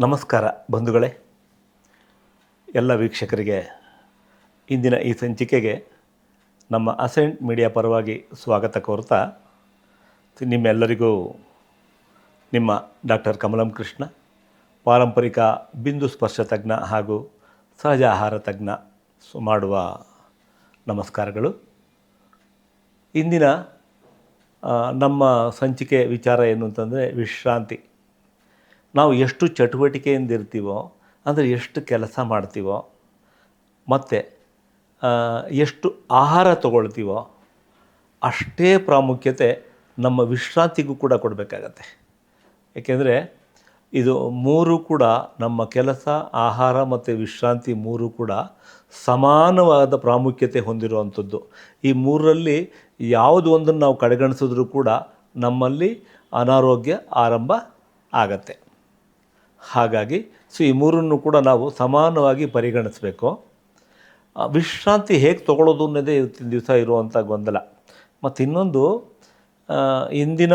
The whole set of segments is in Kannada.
ನಮಸ್ಕಾರ ಬಂಧುಗಳೇ. ಎಲ್ಲ ವೀಕ್ಷಕರಿಗೆ ಇಂದಿನ ಈ ಸಂಚಿಕೆಗೆ ನಮ್ಮ ಅಸೆಂಟ್ ಮೀಡಿಯಾ ಪರವಾಗಿ ಸ್ವಾಗತ ಕೋರ್ತಾ ನಿಮ್ಮೆಲ್ಲರಿಗೂ ನಿಮ್ಮ ಡಾಕ್ಟರ್ ಕಮಲಂ ಕೃಷ್ಣ, ಪಾರಂಪರಿಕ ಬಿಂದು ಸ್ಪರ್ಶ ತಜ್ಞ ಹಾಗೂ ಸಹಜ ಆಹಾರ ತಜ್ಞ ಮಾಡುವ ನಮಸ್ಕಾರಗಳು. ಇಂದಿನ ನಮ್ಮ ಸಂಚಿಕೆ ವಿಚಾರ ಏನು ಅಂತಂದರೆ ವಿಶ್ರಾಂತಿ. ನಾವು ಎಷ್ಟು ಚಟುವಟಿಕೆಯಿಂದ ಇರ್ತೀವೋ ಅಂದರೆ ಎಷ್ಟು ಕೆಲಸ ಮಾಡ್ತೀವೋ, ಮತ್ತು ಎಷ್ಟು ಆಹಾರ ತಗೊಳ್ತೀವೋ, ಅಷ್ಟೇ ಪ್ರಾಮುಖ್ಯತೆ ನಮ್ಮ ವಿಶ್ರಾಂತಿಗೂ ಕೂಡ ಕೊಡಬೇಕಾಗತ್ತೆ. ಏಕೆಂದರೆ, ಇದು ಮೂರು ಕೂಡ ನಮ್ಮ ಕೆಲಸ, ಆಹಾರ ಮತ್ತು ವಿಶ್ರಾಂತಿ ಮೂರು ಕೂಡ ಸಮಾನವಾದ ಪ್ರಾಮುಖ್ಯತೆ ಹೊಂದಿರುವಂಥದ್ದು. ಈ ಮೂರರಲ್ಲಿ ಯಾವುದು ಒಂದನ್ನು ನಾವು ಕಡೆಗಣಿಸಿದ್ರೂ ಕೂಡ ನಮ್ಮಲ್ಲಿ ಅನಾರೋಗ್ಯ ಆರಂಭ ಆಗತ್ತೆ. ಹಾಗಾಗಿ ಸೊ ಈ ಮೂರನ್ನು ಕೂಡ ನಾವು ಸಮಾನವಾಗಿ ಪರಿಗಣಿಸಬೇಕು. ವಿಶ್ರಾಂತಿ ಹೇಗೆ ತಗೊಳ್ಳೋದು ಅನ್ನೋದೇ ಇವತ್ತಿನ ದಿವಸ ಇರುವಂಥ ಗೊಂದಲ. ಮತ್ತು ಇನ್ನೊಂದು ಇಂದಿನ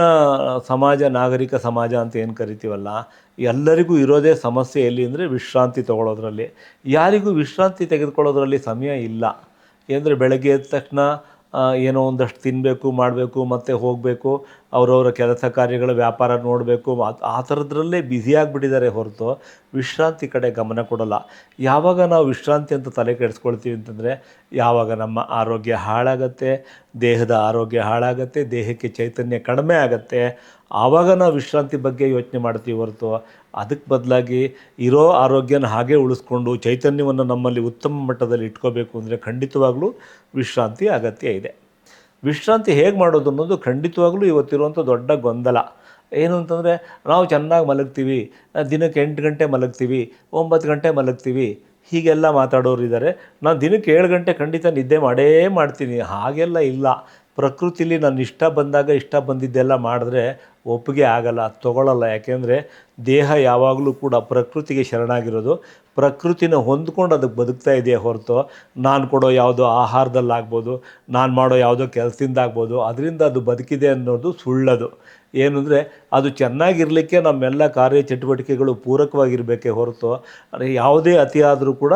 ಸಮಾಜ, ನಾಗರಿಕ ಸಮಾಜ ಅಂತ ಏನು ಕರಿತೀವಲ್ಲ, ಎಲ್ಲರಿಗೂ ಇರೋದೇ ಸಮಸ್ಯೆ ಎಲ್ಲಿ ಅಂದರೆ ವಿಶ್ರಾಂತಿ ತೊಗೊಳೋದ್ರಲ್ಲಿ ಯಾರಿಗೂ ವಿಶ್ರಾಂತಿ ತೆಗೆದುಕೊಳ್ಳೋದ್ರಲ್ಲಿ ಸಮಯ ಇಲ್ಲ. ಏನಂದರೆ ಬೆಳಗ್ಗೆ ಎದ್ದ ತಕ್ಷಣ ಏನೋ ಒಂದಷ್ಟು ತಿನ್ನಬೇಕು ಮಾಡಬೇಕು, ಮತ್ತೆ ಹೋಗಬೇಕು ಅವರವರ ಕೆಲಸ ಕಾರ್ಯಗಳ ವ್ಯಾಪಾರ ನೋಡಬೇಕು. ಆ ಥರದ್ರಲ್ಲೇ ಬ್ಯುಸಿಯಾಗಿಬಿಟ್ಟಿದ್ದಾರೆ ಹೊರತು ವಿಶ್ರಾಂತಿ ಕಡೆ ಗಮನ ಕೊಡಲ್ಲ. ಯಾವಾಗ ನಾವು ವಿಶ್ರಾಂತಿ ಅಂತ ತಲೆ ಕೆಡಿಸ್ಕೊಳ್ತೀವಿ ಅಂತಂದರೆ ಯಾವಾಗ ನಮ್ಮ ಆರೋಗ್ಯ ಹಾಳಾಗತ್ತೆ, ದೇಹದ ಆರೋಗ್ಯ ಹಾಳಾಗತ್ತೆ, ದೇಹಕ್ಕೆ ಚೈತನ್ಯ ಕಡಿಮೆ ಆಗತ್ತೆ, ಆವಾಗ ನಾವು ವಿಶ್ರಾಂತಿ ಬಗ್ಗೆ ಯೋಚನೆ ಮಾಡ್ತೀವಿ ಹೊರತು ಅದಕ್ಕೆ ಬದಲಾಗಿ ಇರೋ ಆರೋಗ್ಯನ ಹಾಗೆ ಉಳಿಸ್ಕೊಂಡು ಚೈತನ್ಯವನ್ನು ನಮ್ಮಲ್ಲಿ ಉತ್ತಮ ಮಟ್ಟದಲ್ಲಿ ಇಟ್ಕೋಬೇಕು ಅಂದರೆ ಖಂಡಿತವಾಗಲೂ ವಿಶ್ರಾಂತಿ ಅಗತ್ಯ ಇದೆ. ವಿಶ್ರಾಂತಿ ಹೇಗೆ ಮಾಡೋದು ಅನ್ನೋದು ಖಂಡಿತವಾಗ್ಲೂ ಇವತ್ತಿರುವಂಥ ದೊಡ್ಡ ಗೊಂದಲ. ಏನು ಅಂತಂದರೆ, ನಾವು ಚೆನ್ನಾಗಿ ಮಲಗ್ತೀವಿ, ದಿನಕ್ಕೆ ಎಂಟು ಗಂಟೆ ಮಲಗ್ತೀವಿ, ಒಂಬತ್ತು ಗಂಟೆ ಮಲಗ್ತೀವಿ, ಹೀಗೆಲ್ಲ ಮಾತಾಡೋರು ಇದ್ದಾರೆ ನಾನು ದಿನಕ್ಕೆ ಏಳು ಗಂಟೆ ಖಂಡಿತ ನಿದ್ದೆ ಮಾಡೇ ಮಾಡ್ತೀನಿ. ಹಾಗೆಲ್ಲ ಇಲ್ಲ. ಪ್ರಕೃತಿಲಿ ನಾನು ಇಷ್ಟ ಬಂದಾಗ ಇಷ್ಟ ಬಂದಿದ್ದೆಲ್ಲ ಮಾಡಿದ್ರೆ ಒಪ್ಪಿಗೆ ಆಗಲ್ಲ ತೊಗೊಳ್ಳಲ್ಲ ಯಾಕೆಂದರೆ ದೇಹ ಯಾವಾಗಲೂ ಕೂಡ ಪ್ರಕೃತಿಗೆ ಶರಣಾಗಿರೋದು. ಪ್ರಕೃತಿನ ಹೊಂದ್ಕೊಂಡು ಅದಕ್ಕೆ ಬದುಕ್ತಾ ಇದೆಯಾ ಹೊರತು, ನಾನು ಕೊಡೋ ಯಾವುದೋ ಆಹಾರದಲ್ಲಾಗ್ಬೋದು, ನಾನು ಮಾಡೋ ಯಾವುದೋ ಕೆಲಸದಿಂದ ಆಗ್ಬೋದು ಅದರಿಂದ ಅದು ಬದುಕಿದೆ ಅನ್ನೋದು ಸುಳ್ಳದು. ಏನು ಅಂದರೆ ಅದು ಚೆನ್ನಾಗಿರಲಿಕ್ಕೆ ನಮ್ಮೆಲ್ಲ ಕಾರ್ಯ ಚಟುವಟಿಕೆಗಳು ಪೂರಕವಾಗಿರಬೇಕೇ ಹೊರತು ಯಾವುದೇ ಅತಿಯಾದರೂ ಕೂಡ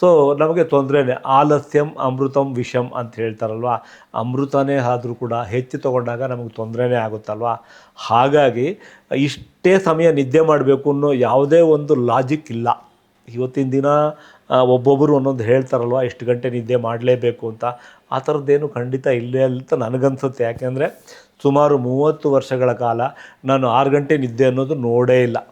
ಸೊ ನಮಗೆ ತೊಂದರೆನೇ, ಆಲಸ್ಯಂ ಅಮೃತಂ ವಿಷಂ ಅಂತ ಹೇಳ್ತಾರಲ್ವ? ಅಮೃತನೇ ಆದರೂ ಕೂಡ ಹೆಚ್ಚು ತಗೊಂಡಾಗ ನಮಗೆ ತೊಂದರೆನೇ ಆಗುತ್ತಲ್ವಾ? ಹಾಗಾಗಿ ಇಷ್ಟೇ ಸಮಯ ನಿದ್ದೆ ಮಾಡಬೇಕು ಅನ್ನೋ ಯಾವುದೇ ಒಂದು ಲಾಜಿಕ್ ಇಲ್ಲ. ಇವತ್ತಿನ ದಿನ ಒಬ್ಬೊಬ್ಬರು ಒಂದೊಂದು ಹೇಳ್ತಾರಲ್ವ, ಎಷ್ಟು ಗಂಟೆ ನಿದ್ದೆ ಮಾಡಲೇಬೇಕು ಅಂತ. ಆ ಥರದ್ದೇನು ಖಂಡಿತ ಇಲ್ಲೇ ಅಂತ ನನಗನ್ಸುತ್ತೆ. ಯಾಕೆಂದರೆ, ಸುಮಾರು ಮೂವತ್ತು ವರ್ಷಗಳ ಕಾಲ ನಾನು ಆರು ಗಂಟೆ ನಿದ್ದೆ ಅನ್ನೋದು ನೋಡೇ ಇಲ್ಲ.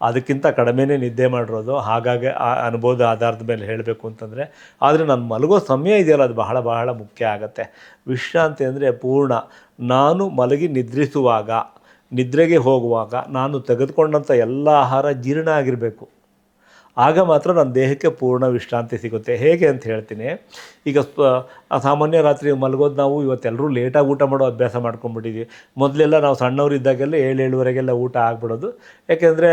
ಅದಕ್ಕಿಂತ ಕಡಿಮೆನೇ ನಿದ್ದೆ ಮಾಡಿರೋದು. ಹಾಗಾಗಿ ಆ ಅನುಭವದ ಆಧಾರದ ಮೇಲೆ ಹೇಳಬೇಕು ಅಂತಂದರೆ, ಆದರೆ ನಾನು ಮಲಗೋ ಸಮಯ ಇದೆಯಲ್ಲ, ಅದು ಬಹಳ ಬಹಳ ಮುಖ್ಯ ಆಗುತ್ತೆ. ವಿಶ್ರಾಂತಿ ಅಂದರೆ ಪೂರ್ಣ. ನಾನು ಮಲಗಿ ನಿದ್ರಿಸುವಾಗ, ನಿದ್ರೆಗೆ ಹೋಗುವಾಗ ನಾನು ತೆಗೆದುಕೊಂಡಂಥ ಎಲ್ಲ ಆಹಾರ ಜೀರ್ಣ ಆಗಿರಬೇಕು. ಆಗ ಮಾತ್ರ ನನ್ನ ದೇಹಕ್ಕೆ ಪೂರ್ಣ ವಿಶ್ರಾಂತಿ ಸಿಗುತ್ತೆ. ಹೇಗೆ ಅಂತ ಹೇಳ್ತೀನಿ. ಈಗ ಸಾಮಾನ್ಯ ರಾತ್ರಿ ಮಲಗೋದು ನಾವು ಇವತ್ತೆಲ್ಲರೂ ಲೇಟಾಗಿ ಊಟ ಮಾಡೋ ಅಭ್ಯಾಸ ಮಾಡ್ಕೊಂಡ್ಬಿಟ್ಟಿದ್ವಿ. ಮೊದಲೆಲ್ಲ ನಾವು ಸಣ್ಣವರಿದ್ದಾಗೆಲ್ಲ ಏಳು ಏಳುವರೆಗೆಲ್ಲ ಊಟ ಆಗ್ಬಿಡೋದು. ಯಾಕೆಂದರೆ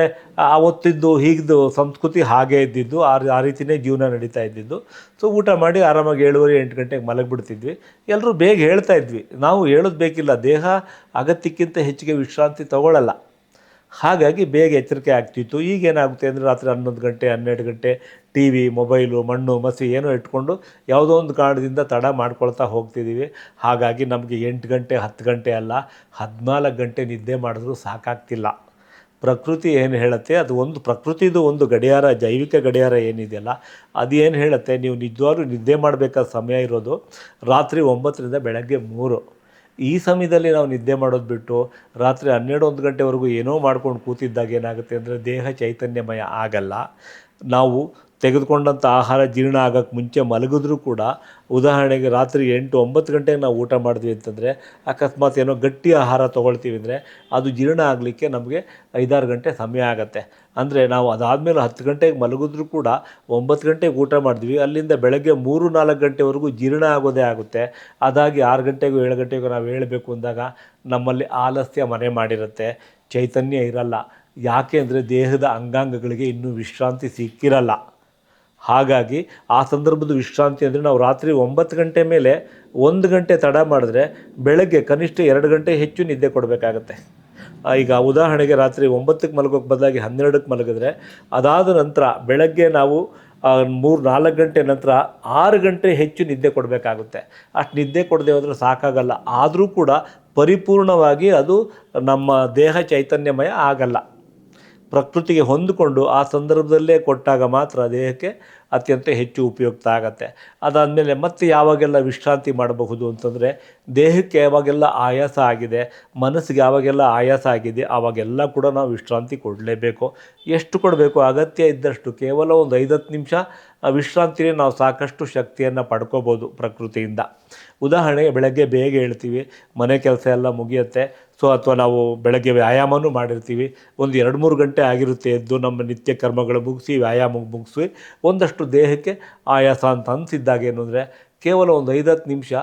ಆವತ್ತಿದ್ದು ಹೀಗಿದ್ದು ಸಂಸ್ಕೃತಿ ಹಾಗೇ ಇದ್ದಿದ್ದು, ಆ ಆ ರೀತಿಯೇ ಜೀವನ ನಡೀತಾ ಇದ್ದಿದ್ದು. ಸೊ ಊಟ ಮಾಡಿ ಆರಾಮಾಗಿ ಏಳುವರೆ, ಎಂಟು ಗಂಟೆಗೆ ಮಲಗಿಬಿಡ್ತಿದ್ವಿ. ಎಲ್ಲರೂ ಬೇಗ ಹೇಳ್ತಾ ಇದ್ವಿ. ನಾವು ಹೇಳೋದು ಬೇಕಿಲ್ಲ. ದೇಹ ಅಗತ್ಯಕ್ಕಿಂತ ಹೆಚ್ಚಿಗೆ ವಿಶ್ರಾಂತಿ ತಗೊಳ್ಳಲ್ಲ ಹಾಗಾಗಿ ಬೇಗ ಎಚ್ಚರಿಕೆ ಆಗ್ತಿತ್ತು. ಈಗೇನಾಗುತ್ತೆ ಅಂದರೆ ರಾತ್ರಿ ಹನ್ನೊಂದು ಗಂಟೆ, ಹನ್ನೆರಡು ಗಂಟೆ ಟಿ ವಿ, ಮೊಬೈಲು, ಮಣ್ಣು, ಮಸಿ ಏನೋ ಇಟ್ಕೊಂಡು ಯಾವುದೋ ಒಂದು ಕಾರಣದಿಂದ ತಡ ಮಾಡ್ಕೊಳ್ತಾ ಹೋಗ್ತಿದ್ದೀವಿ. ಹಾಗಾಗಿ ನಮಗೆ ಎಂಟು ಗಂಟೆ, ಹತ್ತು ಗಂಟೆ ಅಲ್ಲ, ಹದಿನಾಲ್ಕು ಗಂಟೆ ನಿದ್ದೆ ಮಾಡಿದ್ರೂ ಸಾಕಾಗ್ತಿಲ್ಲ. ಪ್ರಕೃತಿ ಏನು ಹೇಳುತ್ತೆ, ಅದು ಒಂದು ಪ್ರಕೃತಿದು ಒಂದು ಗಡಿಯಾರ, ಜೈವಿಕ ಗಡಿಯಾರ ಏನಿದೆಯಲ್ಲ, ಅದು ಏನು ಹೇಳುತ್ತೆ, ನೀವು ನಿಜವಾಗ್ಲೂ ನಿದ್ದೆ ಮಾಡಬೇಕಾದ ಸಮಯ ಇರೋದು ರಾತ್ರಿ ಒಂಬತ್ತರಿಂದ ಬೆಳಗ್ಗೆ ಮೂರು. ಈ ಸಮಯದಲ್ಲಿ ನಾವು ನಿದ್ದೆ ಮಾಡೋದು ಬಿಟ್ಟು ರಾತ್ರಿ ಹನ್ನೆರಡು ಒಂದು ಗಂಟೆವರೆಗೂ ಏನೋ ಮಾಡ್ಕೊಂಡು ಕೂತಿದ್ದಾಗ ಏನಾಗುತ್ತೆ ಅಂದರೆ ದೇಹ ಚೈತನ್ಯಮಯ ಆಗಲ್ಲ. ನಾವು ತೆಗೆದುಕೊಂಡಂಥ ಆಹಾರ ಜೀರ್ಣ ಆಗೋಕ್ಕೆ ಮುಂಚೆ ಮಲಗಿದ್ರೂ ಕೂಡ ಉದಾಹರಣೆಗೆ ರಾತ್ರಿ ಎಂಟು ಒಂಬತ್ತು ಗಂಟೆಗೆ ನಾವು ಊಟ ಮಾಡಿದ್ವಿ ಅಂತಂದರೆ ಅಕಸ್ಮಾತ್ ಏನೋ ಗಟ್ಟಿ ಆಹಾರ ತೊಗೊಳ್ತೀವಿ ಅಂದರೆ ಅದು ಜೀರ್ಣ ಆಗಲಿಕ್ಕೆ ನಮಗೆ ಐದಾರು ಗಂಟೆ ಸಮಯ ಆಗುತ್ತೆ. ಅಂದರೆ ನಾವು ಅದಾದಮೇಲೆ ಹತ್ತು ಗಂಟೆಗೆ ಮಲಗಿದ್ರೂ ಕೂಡ ಒಂಬತ್ತು ಗಂಟೆಗೆ ಊಟ ಮಾಡಿದ್ವಿ ಅಲ್ಲಿಂದ ಬೆಳಗ್ಗೆ ಮೂರು ನಾಲ್ಕು ಗಂಟೆವರೆಗೂ ಜೀರ್ಣ ಆಗೋದೇ ಆಗುತ್ತೆ. ಅದಾಗಿ ಆರು ಗಂಟೆಗೂ ಏಳು ಗಂಟೆಗೂ ನಾವು ಹೇಳಬೇಕು ಅಂದಾಗ ನಮ್ಮಲ್ಲಿ ಆಲಸ್ಯ ಮನೆ ಮಾಡಿರುತ್ತೆ. ಚೈತನ್ಯ ಇರಲ್ಲ. ಯಾಕೆ ಅಂದರೆ ದೇಹದ ಅಂಗಾಂಗಗಳಿಗೆ ಇನ್ನೂ ವಿಶ್ರಾಂತಿ ಸಿಕ್ಕಿರಲ್ಲ. ಹಾಗಾಗಿ ಆ ಸಂದರ್ಭದ ವಿಶ್ರಾಂತಿ ಅಂದರೆ ನಾವು ರಾತ್ರಿ ಒಂಬತ್ತು ಗಂಟೆ ಮೇಲೆ ಒಂದು ಗಂಟೆ ತಡ ಮಾಡಿದ್ರೆ ಬೆಳಗ್ಗೆ ಕನಿಷ್ಠ ಎರಡು ಗಂಟೆ ಹೆಚ್ಚು ನಿದ್ದೆ ಕೊಡಬೇಕಾಗತ್ತೆ. ಈಗ ಉದಾಹರಣೆಗೆ ರಾತ್ರಿ ಒಂಬತ್ತಕ್ಕೆ ಮಲಗೋಕ್ಕೆ ಬದಲಾಗಿ ಹನ್ನೆರಡಕ್ಕೆ ಮಲಗಿದ್ರೆ ಅದಾದ ನಂತರ ಬೆಳಗ್ಗೆ ನಾವು ಮೂರು ನಾಲ್ಕು ಗಂಟೆ ನಂತರ ಆರು ಗಂಟೆ ಹೆಚ್ಚು ನಿದ್ದೆ ಕೊಡಬೇಕಾಗುತ್ತೆ. ಅಷ್ಟು ನಿದ್ದೆ ಕೊಡದೆ ಹೋದರೆ ಸಾಕಾಗಲ್ಲ. ಆದರೂ ಕೂಡ ಪರಿಪೂರ್ಣವಾಗಿ ಅದು ನಮ್ಮ ದೇಹ ಚೈತನ್ಯಮಯ ಆಗಲ್ಲ. ಪ್ರಕೃತಿಗೆ ಹೊಂದಿಕೊಂಡು ಆ ಸಂದರ್ಭದಲ್ಲೇ ಕೊಟ್ಟಾಗ ಮಾತ್ರ ದೇಹಕ್ಕೆ ಅತ್ಯಂತ ಹೆಚ್ಚು ಉಪಯುಕ್ತ ಆಗತ್ತೆ. ಅದಾದಮೇಲೆ ಮತ್ತೆ ಯಾವಾಗೆಲ್ಲ ವಿಶ್ರಾಂತಿ ಮಾಡಬಹುದು ಅಂತಂದರೆ ದೇಹಕ್ಕೆ ಯಾವಾಗೆಲ್ಲ ಆಯಾಸ ಆಗಿದೆ, ಮನಸ್ಸಿಗೆ ಯಾವಾಗೆಲ್ಲ ಆಯಾಸ ಆಗಿದೆ, ಆವಾಗೆಲ್ಲ ಕೂಡ ನಾವು ವಿಶ್ರಾಂತಿ ಕೊಡಲೇಬೇಕು. ಎಷ್ಟು ಕೊಡಬೇಕು? ಅಗತ್ಯ ಇದ್ದಷ್ಟು ಕೇವಲ ಒಂದು ಐದತ್ತು ನಿಮಿಷ ವಿಶ್ರಾಂತಿನೇ ನಾವು ಸಾಕಷ್ಟು ಶಕ್ತಿಯನ್ನು ಪಡ್ಕೋಬೋದು ಪ್ರಕೃತಿಯಿಂದ. ಉದಾಹರಣೆಗೆ ಬೆಳಗ್ಗೆ ಬೇಗ ಹೇಳ್ತೀವಿ ಮನೆ ಕೆಲಸ ಎಲ್ಲ ಮುಗಿಯುತ್ತೆ ಸೊ ಅಥವಾ ನಾವು ಬೆಳಗ್ಗೆ ವ್ಯಾಯಾಮನೂ ಮಾಡಿರ್ತೀವಿ. ಒಂದು ಎರಡು ಮೂರು ಗಂಟೆ ಆಗಿರುತ್ತೆ ಎದ್ದು ನಮ್ಮ ನಿತ್ಯ ಕರ್ಮಗಳು ಮುಗಿಸಿ ವ್ಯಾಯಾಮ ಮುಗಿಸಿ, ಒಂದಷ್ಟು ದೇಹಕ್ಕೆ ಆಯಾಸ ಅಂತ ಅನಿಸಿದ್ದಾಗ ಏನು ಅಂದರೆ ಕೇವಲ ಒಂದು ಐದತ್ತು ನಿಮಿಷ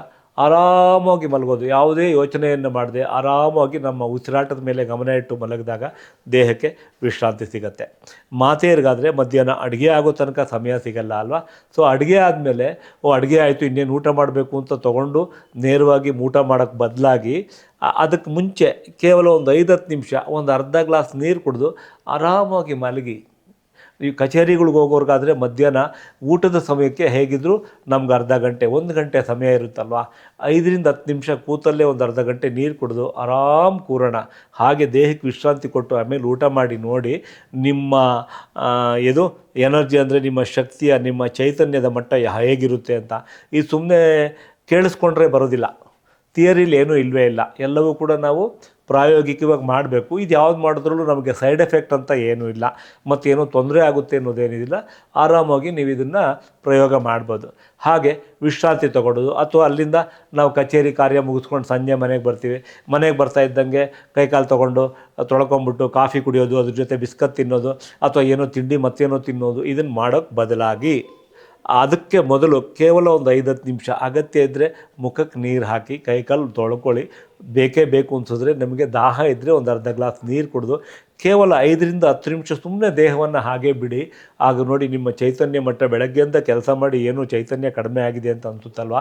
ಆರಾಮಾಗಿ ಮಲಗೋದು, ಯಾವುದೇ ಯೋಚನೆಯನ್ನು ಮಾಡದೆ ಆರಾಮಾಗಿ ನಮ್ಮ ಉಸಿರಾಟದ ಮೇಲೆ ಗಮನ ಇಟ್ಟು ಮಲಗಿದಾಗ ದೇಹಕ್ಕೆ ವಿಶ್ರಾಂತಿ ಸಿಗುತ್ತೆ. ಮಾತೆಯರಿಗಾದರೆ ಮಧ್ಯಾಹ್ನ ಅಡುಗೆ ಆಗೋ ತನಕ ಸಮಯ ಸಿಗಲ್ಲ ಅಲ್ವಾ? ಸೊ ಅಡುಗೆ ಆದಮೇಲೆ, ಓ, ಅಡುಗೆ ಆಯಿತು, ಇನ್ನೇನು ಊಟ ಮಾಡಬೇಕು ಅಂತ ತೊಗೊಂಡು ನೇರವಾಗಿ ಊಟ ಮಾಡೋಕ್ಕೆ ಬದಲಾಗಿ ಅದಕ್ಕೆ ಮುಂಚೆ ಕೇವಲ ಒಂದು ಐದತ್ತು ನಿಮಿಷ, ಒಂದು ಅರ್ಧ ಗ್ಲಾಸ್ ನೀರು ಕುಡಿದು ಆರಾಮಾಗಿ ಮಲಗಿ ಈ ಕಚೇರಿಗಳಿಗೆ ಹೋಗೋರ್ಗಾದರೆ ಮಧ್ಯಾಹ್ನ ಊಟದ ಸಮಯಕ್ಕೆ ಹೇಗಿದ್ದರೂ ನಮ್ಗೆ ಅರ್ಧ ಗಂಟೆ, ಒಂದು ಗಂಟೆ ಸಮಯ ಇರುತ್ತಲ್ವ? ಐದರಿಂದ ಹತ್ತು ನಿಮಿಷ ಕೂತಲ್ಲೇ ಒಂದು ಅರ್ಧ ಗಂಟೆ ನೀರು ಕುಡಿದು ಆರಾಮ್ ಕೂರೋಣ. ಹಾಗೆ ದೇಹಕ್ಕೆ ವಿಶ್ರಾಂತಿ ಕೊಟ್ಟು ಆಮೇಲೆ ಊಟ ಮಾಡಿ ನೋಡಿ ನಿಮ್ಮ ಇದು ಎನರ್ಜಿ ಅಂದರೆ ನಿಮ್ಮ ಶಕ್ತಿಯ, ನಿಮ್ಮ ಚೈತನ್ಯದ ಮಟ್ಟ ಹೇಗಿರುತ್ತೆ ಅಂತ. ಈ ಸುಮ್ಮನೆ ಕೇಳಿಸ್ಕೊಂಡ್ರೆ ಬರೋದಿಲ್ಲ. ಥಿಯರಿಲಿ ಏನೂ ಇಲ್ಲವೇ ಇಲ್ಲ. ಎಲ್ಲವೂ ಕೂಡ ನಾವು ಪ್ರಾಯೋಗಿಕವಾಗಿ ಮಾಡಬೇಕು. ಇದು ಯಾವ್ದು ಮಾಡಿದ್ರೂ ನಮಗೆ ಸೈಡ್ ಎಫೆಕ್ಟ್ ಅಂತ ಏನೂ ಇಲ್ಲ. ಮತ್ತೇನೋ ತೊಂದರೆ ಆಗುತ್ತೆ ಅನ್ನೋದೇನಿಲ್ಲ ಆರಾಮಾಗಿ ನೀವು ಇದನ್ನು ಪ್ರಯೋಗ ಮಾಡ್ಬೋದು. ಹಾಗೆ ವಿಶ್ರಾಂತಿ ತಗೊಳ್ಳೋದು. ಅಥವಾ ಅಲ್ಲಿಂದ ನಾವು ಕಚೇರಿ ಕಾರ್ಯ ಮುಗಿಸ್ಕೊಂಡು ಸಂಜೆ ಮನೆಗೆ ಬರ್ತೀವಿ. ಮನೆಗೆ ಬರ್ತಾ ಇದ್ದಂಗೆ ಕೈಕಾಲು ತೊಗೊಂಡು ತೊಳ್ಕೊಂಬಿಟ್ಟು ಕಾಫಿ ಕುಡಿಯೋದು, ಅದ್ರ ಜೊತೆ ಬಿಸ್ಕತ್ ತಿನ್ನೋದು, ಅಥವಾ ಏನೋ ತಿಂಡಿ ಮತ್ತೇನೋ ತಿನ್ನೋದು ಇದನ್ನು ಮಾಡೋಕ್ಕೆ ಬದಲಾಗಿ ಅದಕ್ಕೆ ಮೊದಲು ಕೇವಲ ಒಂದು ಐದು ಹತ್ತು ನಿಮಿಷ ಅಗತ್ಯ ಇದ್ದರೆ ಮುಖಕ್ಕೆ ನೀರು ಹಾಕಿ ಕೈಕಾಲು ತೊಳ್ಕೊಳ್ಳಿ. ಬೇಕೇ ಬೇಕು ಅನಿಸಿದ್ರೆ ನಮಗೆ ದಾಹ ಇದ್ದರೆ ಒಂದು ಅರ್ಧ ಗ್ಲಾಸ್ ನೀರು ಕುಡಿದು ಕೇವಲ ಐದರಿಂದ ಹತ್ತು ನಿಮಿಷ ಸುಮ್ಮನೆ ದೇಹವನ್ನು ಹಾಗೆ ಬಿಡಿ. ಆಗ ನೋಡಿ ನಿಮ್ಮ ಚೈತನ್ಯ ಮಟ್ಟ ಬೆಳಗ್ಗೆಯಿಂದ ಕೆಲಸ ಮಾಡಿ ಏನೂ ಚೈತನ್ಯ ಕಡಿಮೆ ಆಗಿದೆ ಅಂತ ಅನಿಸುತ್ತಲ್ವ?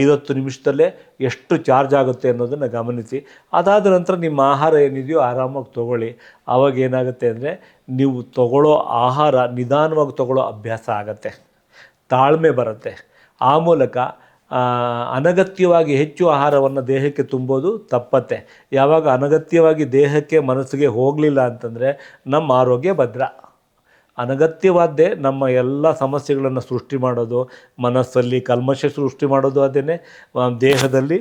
ಐದತ್ತು ನಿಮಿಷದಲ್ಲೇ ಎಷ್ಟು ಚಾರ್ಜ್ ಆಗುತ್ತೆ ಅನ್ನೋದನ್ನು ಗಮನಿಸಿ. ಅದಾದ ನಂತರ ನಿಮ್ಮ ಆಹಾರ ಏನಿದೆಯೋ ಆರಾಮಾಗಿ ತೊಗೊಳ್ಳಿ. ಆವಾಗ ಏನಾಗುತ್ತೆ ಅಂದರೆ ನೀವು ತಗೊಳ್ಳೋ ಆಹಾರ ನಿಧಾನವಾಗಿ ತಗೊಳ್ಳೋ ಅಭ್ಯಾಸ ಆಗುತ್ತೆ. ತಾಳ್ಮೆ ಬರುತ್ತೆ. ಆ ಮೂಲಕ ಅನಗತ್ಯವಾಗಿ ಹೆಚ್ಚು ಆಹಾರವನ್ನು ದೇಹಕ್ಕೆ ತುಂಬೋದು ತಪ್ಪತ್ತೆ. ಯಾವಾಗ ಅನಗತ್ಯವಾಗಿ ದೇಹಕ್ಕೆ ಮನಸ್ಸಿಗೆ ಹೋಗಲಿಲ್ಲ ಅಂತಂದರೆ ನಮ್ಮ ಆರೋಗ್ಯ ಭದ್ರ. ಅನಗತ್ಯವಾದ್ದೇ ನಮ್ಮ ಎಲ್ಲ ಸಮಸ್ಯೆಗಳನ್ನು ಸೃಷ್ಟಿ ಮಾಡೋದು, ಮನಸ್ಸಲ್ಲಿ ಕಲ್ಮಶ ಸೃಷ್ಟಿ ಮಾಡೋದು ಅದೇ ದೇಹದಲ್ಲಿ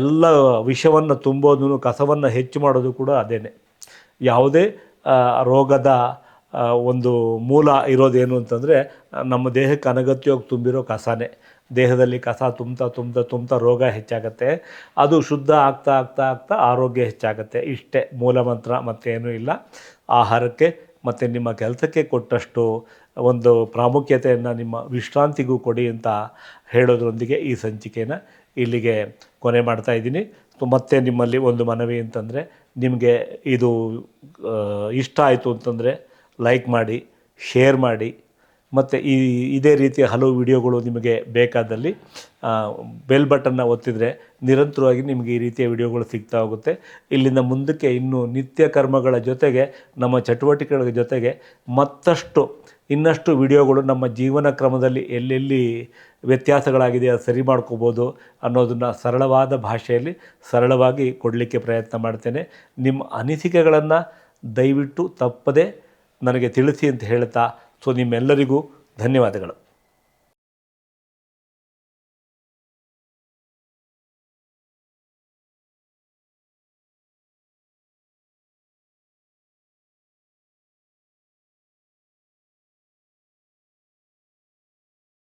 ಎಲ್ಲ ವಿಷವನ್ನು ತುಂಬೋದು ಕಸವನ್ನು ಹೆಚ್ಚು ಮಾಡೋದು ಕೂಡ ಅದೇ ಯಾವುದೇ ರೋಗದ ಒಂದು ಮೂಲ ಇರೋದೇನು ಅಂತಂದರೆ ನಮ್ಮ ದೇಹಕ್ಕೆ ಅನಗತ್ಯವಾಗಿ ತುಂಬಿರೋ ಕಸನೇ. ದೇಹದಲ್ಲಿ ಕಸ ತುಂಬ್ತಾ ತುಂಬ್ತಾ ತುಂಬ್ತಾ ರೋಗ ಹೆಚ್ಚಾಗತ್ತೆ. ಅದು ಶುದ್ಧ ಆಗ್ತಾ ಆಗ್ತಾ ಆಗ್ತಾ ಆರೋಗ್ಯ ಹೆಚ್ಚಾಗತ್ತೆ. ಇಷ್ಟೇ ಮೂಲಮಂತ್ರ ಮತ್ತೇನೂ ಇಲ್ಲ. ಆಹಾರಕ್ಕೆ ಮತ್ತು ನಿಮ್ಮ ಕೆಲಸಕ್ಕೆ ಕೊಟ್ಟಷ್ಟು ಒಂದು ಪ್ರಾಮುಖ್ಯತೆಯನ್ನು ನಿಮ್ಮ ವಿಶ್ರಾಂತಿಗೂ ಕೊಡಿ ಅಂತ ಹೇಳೋದ್ರೊಂದಿಗೆ ಈ ಸಂಚಿಕೆನ ಇಲ್ಲಿಗೆ ಕೊನೆ ಮಾಡ್ತಾ ಇದ್ದೀನಿ. ಮತ್ತು ಮತ್ತೆ ನಿಮ್ಮಲ್ಲಿ ಒಂದು ಮನವಿ ಅಂತಂದರೆ, ನಿಮಗೆ ಇದು ಇಷ್ಟ ಆಯಿತು ಅಂತಂದರೆ ಲೈಕ್ ಮಾಡಿ ಶೇರ್ ಮಾಡಿ, ಮತ್ತು ಈ ಇದೇ ರೀತಿಯ ಹಲವು ವಿಡಿಯೋಗಳು ನಿಮಗೆ ಬೇಕಾದಲ್ಲಿ ಬೆಲ್ ಬಟನ್ನ ಒತ್ತಿದರೆ ನಿರಂತರವಾಗಿ ನಿಮಗೆ ಈ ರೀತಿಯ ವಿಡಿಯೋಗಳು ಸಿಗ್ತಾ ಹೋಗುತ್ತೆ. ಇಲ್ಲಿಂದ ಮುಂದಕ್ಕೆ ಇನ್ನೂ ನಿತ್ಯ ಕರ್ಮಗಳ ಜೊತೆಗೆ, ನಮ್ಮ ಚಟುವಟಿಕೆಗಳ ಜೊತೆಗೆ ಮತ್ತಷ್ಟು, ಇನ್ನಷ್ಟು ವಿಡಿಯೋಗಳು ನಮ್ಮ ಜೀವನ ಕ್ರಮದಲ್ಲಿ ಎಲ್ಲೆಲ್ಲಿ ವ್ಯತ್ಯಾಸಗಳಾಗಿದೆ ಅದು ಸರಿ ಮಾಡ್ಕೋಬೋದು ಅನ್ನೋದನ್ನು ಸರಳವಾದ ಭಾಷೆಯಲ್ಲಿ ಸರಳವಾಗಿ ಕೊಡಲಿಕ್ಕೆ ಪ್ರಯತ್ನ ಮಾಡ್ತೇನೆ. ನಿಮ್ಮ ಅನಿಸಿಕೆಗಳನ್ನು ದಯವಿಟ್ಟು ತಪ್ಪದೆ ನನಗೆ ತಿಳಿಸಿ ಅಂತ ಹೇಳ್ತಾ ಸೊ ನಿಮ್ಮೆಲ್ಲರಿಗೂ ಧನ್ಯವಾದಗಳು.